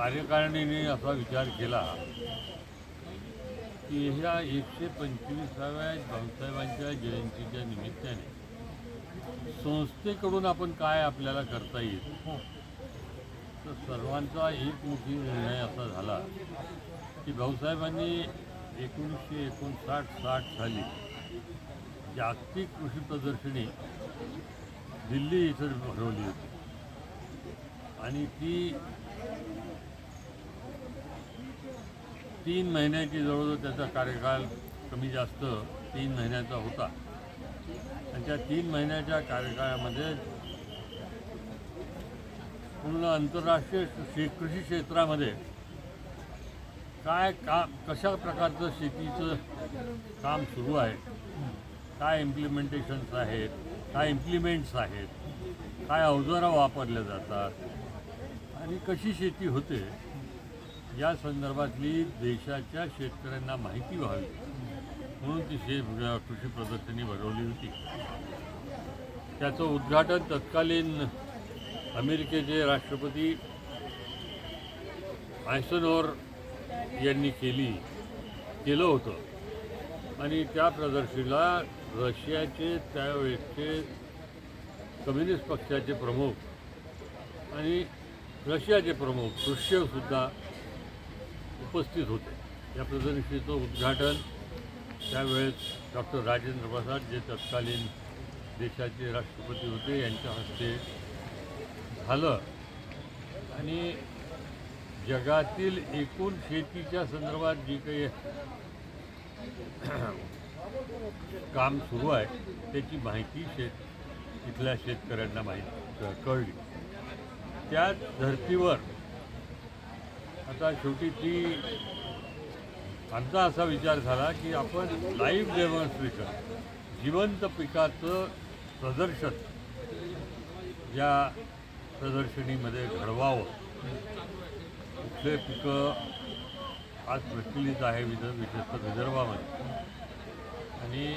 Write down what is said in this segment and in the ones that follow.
कार्यकारिणीने असा विचार केला की ह्या एकशे पंचवीसाव्या भाऊसाहेबांच्या जयंतीच्या निमित्ताने संस्थेकडून आपण काय आपल्याला करता येईल? तर सर्वांचा एकमुखी निर्णय असा झाला की भाऊसाहेबांनी एकोणीसशे एकोणसाठ साठ साली जागतिक कृषी प्रदर्शनी दिल्ली इथं भरवली होती. आणि ती तीन महिन्याची जवळजवळ त्याचा कार्यकाळ कमी जास्त तीन महिन्याचा होता. आणि त्या तीन महिन्याच्या कार्यकाळामध्ये पूर्ण आंतरराष्ट्रीय शे कृषी क्षेत्रामध्ये काय का कशा प्रकारचं शेतीचं काम सुरू आहे? काय इम्प्लिमेंटेशन्स आहेत? काय इम्प्लिमेंट्स आहेत? काय अवजारं वापरल्या जातात? आणि कशी शेती होते? या संदर्भातली देशाच्या शेतकऱ्यांना माहिती व्हावी. म्हणून ती शे कृषी प्रदर्शनी भरवली होती. त्याचं उद्घाटन तत्कालीन अमेरिकेचे राष्ट्रपती आयसनोर यांनी केली केलं होतं. आणि त्या प्रदर्शनीला रशियाचे त्यावेळेचे कम्युनिस्ट पक्षाचे प्रमुख आणि रशियाचे प्रमुख सुद्धा उपस्थित होते. या प्रदर्शनीचं उद्घाटन त्यावेळेस डॉक्टर राजेंद्र प्रसाद जे तत्कालीन देशाचे राष्ट्रपती होते यांच्या हस्ते झालं. आणि जगातील एकूण शेतीच्या संदर्भात जी काही काम सुरू आहे त्याची माहिती शेत इथल्या शेतकऱ्यांना माहिती कळली. त्या धर्तीवर आता शेवटी ती आमचा असा विचार झाला की आपण लाईव्ह डेमॉन्स्ट्रेशन जिवंत पिकाचं प्रदर्शन या प्रदर्शनीमध्ये घडवावं. कुठले पिकं आज प्रचलित आहे विद विशेषतः विदर्भामध्ये? आणि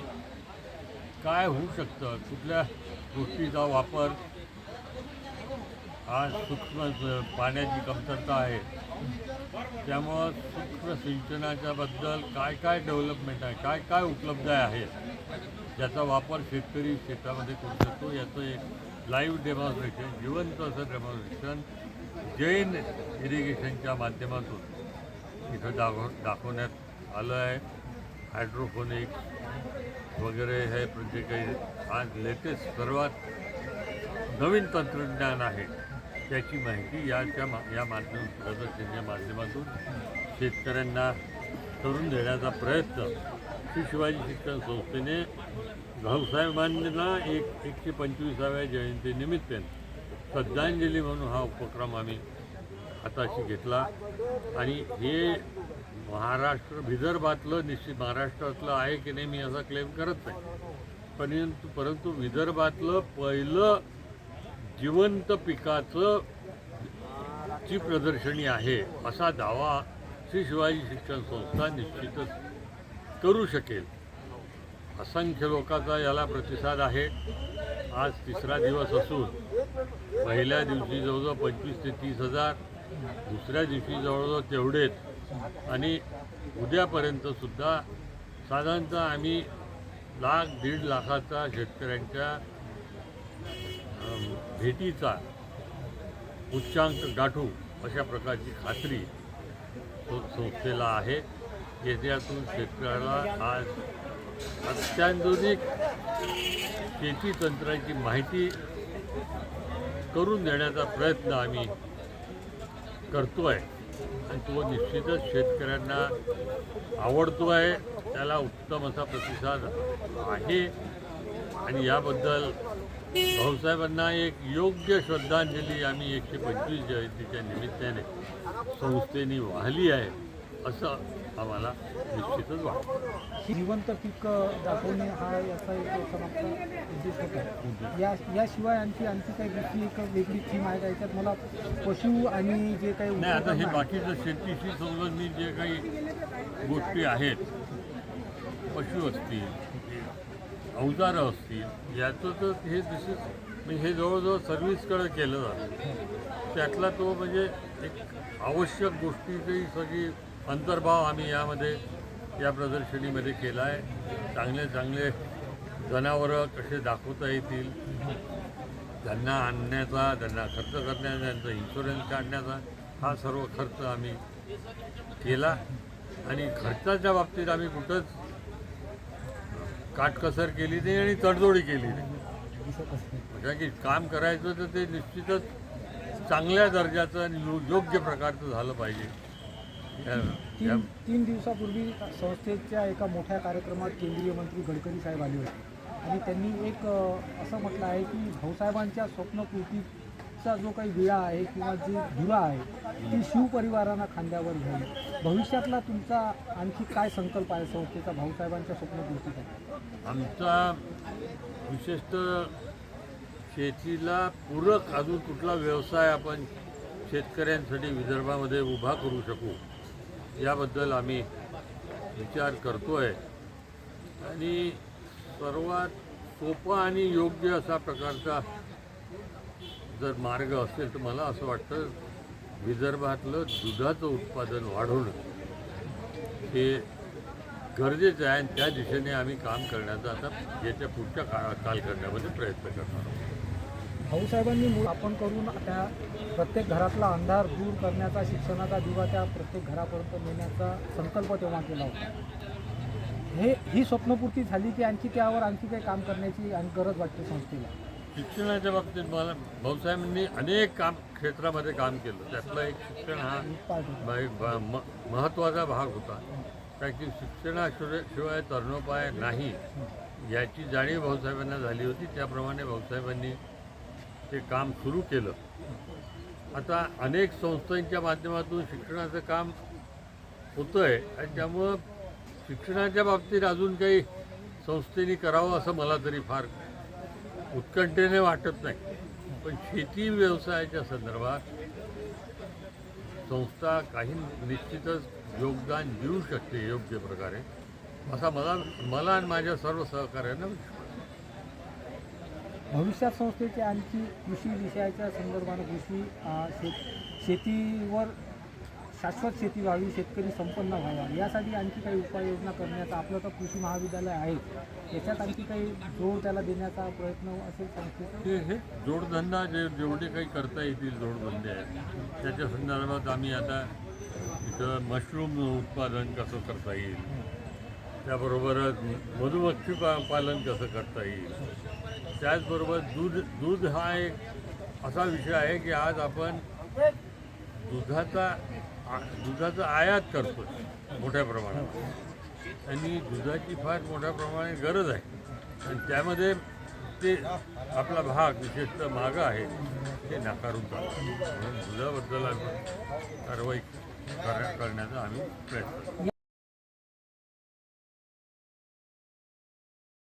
काय होऊ शकतं? कुठल्या गोष्टीचा वापर? आज सूक्ष्म पाण्याची कमतरता आहे. त्यामुळं सूक्ष्म सिंचनाच्याबद्दल काय काय डेव्हलपमेंट आहे काय काय उपलब्ध आहे ज्याचा वापर शेतकरी शेतामध्ये करू शकतो. याचं एक लाईव्ह डेमॉन्स्ट्रेशन जिवंत असं डेमॉन्स्ट्रेशन जैन इरिगेशनच्या माध्यमातून इथं दाखव दाखवण्यात आलं आहे. हायड्रोफोनिक्स वगैरे हे जे काही आज लेटेस्ट सर्वात नवीन तंत्रज्ञान आहे. त्याची माहिती याच्या मा या माध्यम या माध्यमातून शेतकऱ्यांना करून देण्याचा प्रयत्न श्री शिवाजी शिक्षण संस्थेने भाऊसाहेबांना एक एकशे पंचवीसाव्या जयंतीनिमित्ताने श्रद्धांजली म्हणून हा उपक्रम आम्ही हाताशी घेतला. आणि हे महाराष्ट्र विदर्भातलं निश्चित महाराष्ट्रातलं आहे की नाही मी असा क्लेम करत नाही. परंतु परंतु विदर्भातलं पहिलं जिवंत पिकाचं ची प्रदर्शनी आहे असा दावा श्री शिवाजी शिक्षण संस्था निश्चितच करू शकेल. असंख्य लोकांचा याला प्रतिसाद आहे. आज तिसरा दिवस असून पहिल्या दिवशी जवळजवळ पंचवीस ते तीस हजार दुसऱ्या दिवशी जवळजवळ तेवढेच. आणि उद्यापर्यंतसुद्धा साधारणतः आम्ही लाख दीड लाखाचा शेतकऱ्यांच्या भेटीचा उच्चांक गाठू अशा प्रकारची खात्री सं- संस्थेला आहे. याच्यातून शेतकऱ्याला आज अत्याधुनिक शेती तंत्राची माहिती करून देण्याचा प्रयत्न आम्ही करतो आहे आणि तो निश्चितच शेतकऱ्यांना आवडतो आहे त्याला उत्तम असा प्रतिसाद आहे. आणि याबद्दल भाऊसाहेबांना एक योग्य श्रद्धांजली आम्ही एकशे पंचवीस जयंतीच्या निमित्ताने संस्थेने वाहिली आहे असं आम्हाला निश्चितच वाटतं. जिवंत पीक दाखवणे हा याचा एक समाप्त उद्देश होता. या याशिवाय आणखी आणखी काही दुसरी एक वेगळी थीम आहे का? याच्यात मला पशु आणि जे काही नाही आता हे बाकीचं शेतीशी संबंधित जे काही गोष्टी आहेत पशु असतील अवजारं असतील याचं तर हे दिस म्हणजे हे जवळजवळ सर्व्हिसकडे केलं जातं. त्यातला तो म्हणजे एक आवश्यक गोष्टीची सगळी अंतर्भाव आम्ही यामध्ये या प्रदर्शनीमध्ये केला आहे चांगले चांगले जनावरं कसे दाखवता येतील त्यांना आणण्याचा त्यांना खर्च करण्याचा त्यांचा इन्शुरन्स काढण्याचा हा सर्व खर्च आम्ही केला. आणि खर्चाच्या बाबतीत आम्ही कुठंच काटकसर केली नाही आणि तडजोडी केली नाही की काम करायचं तर ते निश्चितच चांगल्या दर्जाचं आणि योग्य प्रकारचं झालं पाहिजे. तीन दिवसापूर्वी संस्थेच्या एका मोठ्या कार्यक्रमात केंद्रीय मंत्री गडकरी साहेब आले होते. आणि त्यांनी एक असं म्हटलं आहे की भाऊसाहेबांच्या स्वप्नपूर्तीचा जो काही विळा आहे किंवा जी धुरा आहे ती शिवपरिवारांना खांद्यावर घ्यावी भविष्यातला तुमचा आणखी काय संकल्प आहे? संस्थेचा भाऊसाहेबांच्या स्वप्नपूर्तीचा आमचा विशेषतः शेतीला पूरक अजून कुठला व्यवसाय आपण शेतकऱ्यांसाठी विदर्भामध्ये उभा करू शकू याबद्दल आम्ही विचार करतो आहे आणि सर्वात सोपा आणि योग्य असा प्रकारचा जर मार्ग असेल तर मला असं वाटतं विदर्भातलं दुधाचं उत्पादन वाढवणं हे गरजेचं आहे आणि त्या दिशेने आम्ही काम करण्याचा आता याच्या पुढच्या काळा कालखंडामध्ये प्रयत्न करणार आहोत. भाऊसाहेबांनी मूळ आपण करून त्या प्रत्येक घरातला अंधार दूर करण्याचा शिक्षणाचा दिवा त्या प्रत्येक घरापर्यंत नेण्याचा संकल्प तेव्हा केला होता. हे ही स्वप्नपूर्ती झाली की आणखी त्यावर आणखी काही काम करण्याची आणि गरज वाटते संस्थेला. शिक्षणाच्या बाबतीत मला भाऊसाहेबांनी अनेक काम क्षेत्रामध्ये काम केलं. त्यातला एक शिक्षण हा पार्ट म- महत्त्वाचा भाग होता. कारण की शिक्षणाशिवाय तरणोपाय नाही याची जाणीव भाऊसाहेबांना झाली होती. त्याप्रमाणे भाऊसाहेबांनी ते काम सुरू केलं. आता अनेक संस्थांच्या माध्यमातून शिक्षणाचं काम होतं आहे आणि त्यामुळं शिक्षणाच्या बाबतीत अजून काही संस्थेने करावं असं मला तरी फार उत्कंठेने वाटत नाही. पण शेती व्यवसायाच्या संदर्भात संस्था काही निश्चितच योगदान देऊ शकते योग्य प्रकारे असा मला मला आणि माझ्या सर्व सहकार्यांना भविष्यात संस्थेचे आणखी कृषी विषयाच्या संदर्भानं कृषी शेतीवर शाश्वत शेती व्हावी शेतकरी संपन्न व्हावा यासाठी आणखी काही उपाययोजना करण्याचा आपलं तर कृषी महाविद्यालय आहे. याच्यात आणखी काही जोड त्याला देण्याचा प्रयत्न असेल ते हे जोडधंदा जे जेवढे काही करता येतील जोडधंदे आहेत त्याच्या संदर्भात आम्ही आता इथं मशरूम उत्पादन कसं करता येईल? त्याबरोबरच मधुमक्षी पा पालन कसं करता येईल? त्याचबरोबर दूध दूध हा एक असा विषय आहे की आज आपण दुधाचा दुधाचा आयात करतो मोठ्या प्रमाणात. आणि दुधाची फार मोठ्या प्रमाणात गरज आहे. आणि त्यामध्ये ते आपला भाग विशेषतः मागं आहे ते नाकारून चालतो म्हणून दुधाबद्दल आम्ही कारवाई कर- करण्याचा आम्ही प्रयत्न